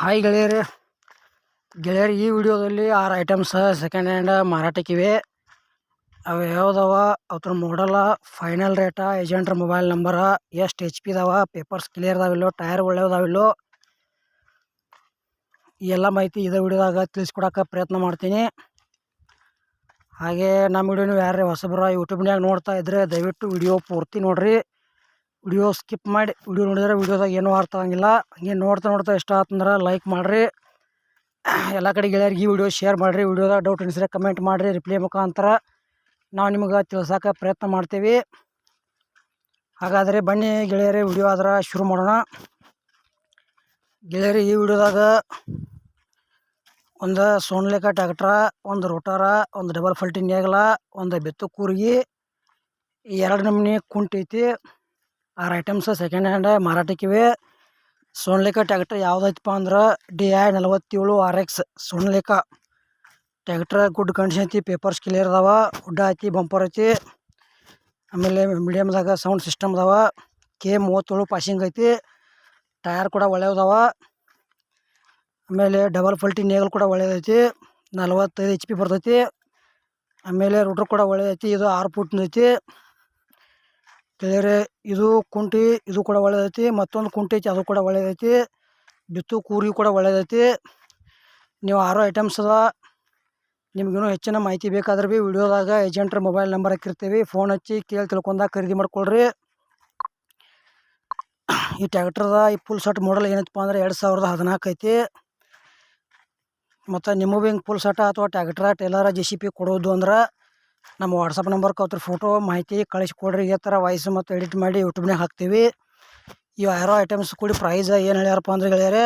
Hi ಗೆಳೆಯರೇ. ಗೆಳೆಯರು, ಈ ವಿಡಿಯೋದಲ್ಲಿ ಆರು ಐಟಮ್ಸ್ ಸೆಕೆಂಡ್ ಹ್ಯಾಂಡ್ ಮಾರಾಟಕ್ಕಿವೆ. ಅವು ಯಾವುದವ? ಅದ್ರ ಮಾಡಲ್ಲ ಫೈನಲ್ ರೇಟ ಏಜೆಂಟ್ರ ಮೊಬೈಲ್ ನಂಬರ ಎಷ್ಟು ಎಚ್ ಪಿ ಇದಾವ ಪೇಪರ್ಸ್ ಕ್ಲಿಯರ್ ಅದಾವಿಲ್ಲೋ? ಟೈರ್ ಒಳ್ಳೆಯದಾವಿಲ್ಲೋ? ಈ ಎಲ್ಲ ಮಾಹಿತಿ ಇದೇ ವಿಡಿಯೋದಾಗ ತಿಳಿಸ್ಕೊಡೋಕೆ ಪ್ರಯತ್ನ ಮಾಡ್ತೀನಿ. ಹಾಗೆ ನಮ್ಮ ವಿಡಿಯೋ ನೀವು ಯಾರೇ ಹೊಸಬ್ರ ಯೂಟ್ಯೂಬ್ನಾಗ ನೋಡ್ತಾ ಇದ್ದರೆ ದಯವಿಟ್ಟು ವಿಡಿಯೋ ಪೂರ್ತಿ ನೋಡಿರಿ. ವಿಡಿಯೋ ಸ್ಕಿಪ್ ಮಾಡಿ, ವಿಡಿಯೋ ನೋಡಿದ್ರೆ ವಿಡಿಯೋದಾಗ ಏನೂ ಅರ್ಥ ಆಗಂಗಿಲ್ಲ. ಹಂಗೆ ನೋಡ್ತಾ ನೋಡ್ತಾ ಇಷ್ಟ ಆತಂದ್ರೆ ಲೈಕ್ ಮಾಡಿರಿ. ಎಲ್ಲ ಕಡೆ ಗೆಳೆಯರಿಗೆ ಈ ವಿಡಿಯೋ ಶೇರ್ ಮಾಡಿರಿ. ವಿಡಿಯೋದಾಗ ಡೌಟ್ ಅನಿಸಿದ್ರೆ ಕಮೆಂಟ್ ಮಾಡಿರಿ ರಿಪ್ಲೈ ಮುಖಾಂತರ. ನಾವು ನಿಮಗೆ ತಿಳ್ಸೋಕೆ ಪ್ರಯತ್ನ ಮಾಡ್ತೀವಿ. ಹಾಗಾದರೆ ಬನ್ನಿ ಗೆಳೆಯರೇ, ವಿಡಿಯೋ ಆದ್ರೆ ಶುರು ಮಾಡೋಣ. ಗೆಳೆಯರಿ, ಈ ವಿಡಿಯೋದಾಗ ಒಂದು ಸೋನ್ಲೇಕ ಟ್ಯಾಕ್ಟ್ರ ಒಂದು ರೋಟಾರ ಒಂದು ಡಬಲ್ ಫಲ್ಟಿ ನೇಗಲ ಒಂದು ಬೆತ್ತು ಕೂರ್ಗಿ ಎರಡು ನಮೂನಿ ಕುಂಟಿ ಐತಿ. ಆರು ಐಟಮ್ಸ್ ಸೆಕೆಂಡ್ ಹ್ಯಾಂಡ್ ಮಾರಾಟಕ್ಕಿವೆ ಸೋನ್ಲೇಕ ಟ್ಯಾಕ್ಟ್ರ್ ಯಾವುದೈತಪ್ಪ ಅಂದ್ರೆ ಡಿ ಐ ನಲವತ್ತೇಳು R X Sonalika tractor good condition ಐತಿ ಪೇಪರ್ಸ್ ಕ್ಲಿಯರ್ ಅದಾವ ಉಡ್ಡ ಐತಿ ಬಂಪರ್ ಐತಿ ಆಮೇಲೆ ಮೀಡಿಯಮ್ದಾಗ ಸೌಂಡ್ ಸಿಸ್ಟಮ್ ಅದಾವ ಕೆ ಮೂವತ್ತೇಳು ಪಾಸಿಂಗ್ ಐತಿ ಟಯರ್ ಕೂಡ ಒಳ್ಳೆಯದಾವ ಆಮೇಲೆ ಡಬಲ್ ಫಲ್ಟಿ ನೇಗಲ್ ಕೂಡ ಒಳ್ಳೆಯದೈತಿ ನಲವತ್ತೈದು ಎಚ್ ಪಿ ಬರ್ತೈತಿ, ಆಮೇಲೆ ರೋಟ್ರ್ ಕೂಡ ಒಳ್ಳೆಯದೈತಿ ಇದು ಆರು ಫುಟ್ನ ಐತಿ ಇದು ಕುಂಟಿ, ಇದು ಕೂಡ ಒಳ್ಳೆಯದೈತಿ ಮತ್ತೊಂದು ಕುಂಟಿ ಐತಿ, ಅದು ಕೂಡ ಒಳ್ಳೆಯದೈತಿ ಬಿತ್ತು ಕೂರಿ ಕೂಡ ಒಳ್ಳೆಯದೈತಿ ನೀವು ಆರೋ ಐಟಮ್ಸ್ ಅದ ನಿಮ್ಗೇನು ಹೆಚ್ಚಿನ ಮಾಹಿತಿ ಬೇಕಾದ್ರೆ ಭೀ ವಿಡಿಯೋದಾಗ ಏಜೆಂಟ್ರ ಮೊಬೈಲ್ ನಂಬರ್ ಹಾಕಿರ್ತೀವಿ. ಫೋನ್ ಹಚ್ಚಿ ಕೇಳಿ ತಿಳ್ಕೊಂಡಾಗ ಖರೀದಿ ಮಾಡ್ಕೊಳ್ರಿ. ಈ ಟ್ಯಾಕ್ಟ್ರದ ಈ ಫುಲ್ ಸಟ್ ಮಾಡಲ್ ಏನೈತಪ್ಪ ಅಂದ್ರೆ ಎರಡು ಸಾವಿರದ ಹದಿನಾಲ್ಕು ಐತಿ. ಮತ್ತು ನಿಮಗೂ ಹಿಂಗೆ ಫುಲ್ ಸಟ ಅಥವಾ tractor, trailer J C P ಕೊಡೋದು ಅಂದ್ರೆ ನಮ್ಮ ವಾಟ್ಸಪ್ ನಂಬರ್ ಅವ್ರ ಫೋಟೋ ಮಾಹಿತಿ ಕಳಿಸ್ಕೊಡ್ರಿ ಈ ಥರ ವಾಯ್ಸ್ ಮತ್ತು ಎಡಿಟ್ ಮಾಡಿ ಯೂಟ್ಯೂಬ್ನಾಗ ಹಾಕ್ತೀವಿ. ಇವು ಯಾರೋ ಐಟಮ್ಸ್ ಕೂಡಿ ಪ್ರೈಸ್ ಏನು ಹೇಳ್ಯಾರಪ್ಪ ಅಂದ್ರೆ ಗೆಳೆಯರೆ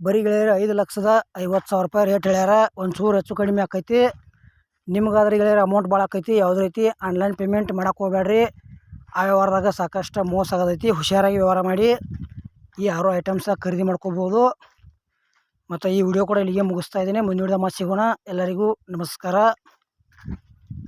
ಬರೀ ಗೆಳೆಯರೆ ಐದು ಲಕ್ಷದ ಐವತ್ತು ಸಾವಿರ ರೂಪಾಯಿ ರೇಟ್ ಹೇಳ್ಯಾರ ಒಂದು ಚೂರು ಹೆಚ್ಚು ಕಡಿಮೆ ಆಕೈತಿ. ನಿಮ್ಗಾದ್ರೆ ಗೆಳೆಯರೆ ಅಮೌಂಟ್ ಭಾಳ ಆಕೈತಿ, ಯಾವುದೇ ರೀತಿ ಆನ್ಲೈನ್ ಪೇಮೆಂಟ್ ಮಾಡಕ್ಕೆ ಹೋಗ್ಬೇಡ್ರಿ ಆ ವ್ಯವಹಾರದಾಗ ಸಾಕಷ್ಟು ಮೋಸ ಆಗೋದೈತಿ, ಹುಷಾರಾಗಿ ವ್ಯವಹಾರ ಮಾಡಿ, ಈ ಆರು ಐಟಮ್ಸ ಖರೀದಿ ಮಾಡ್ಕೋಬೋದು. ಮತ್ತು ಈ ವಿಡಿಯೋ ಕೂಡ ಇಲ್ಲಿಗೆ ಮುಗಿಸ್ತಾ ಇದ್ದೀನಿ, ಮುಂದಿನ ವಿಡಿಯೋ ಸಿಗೋಣ. ಎಲ್ಲರಿಗೂ ನಮಸ್ಕಾರ.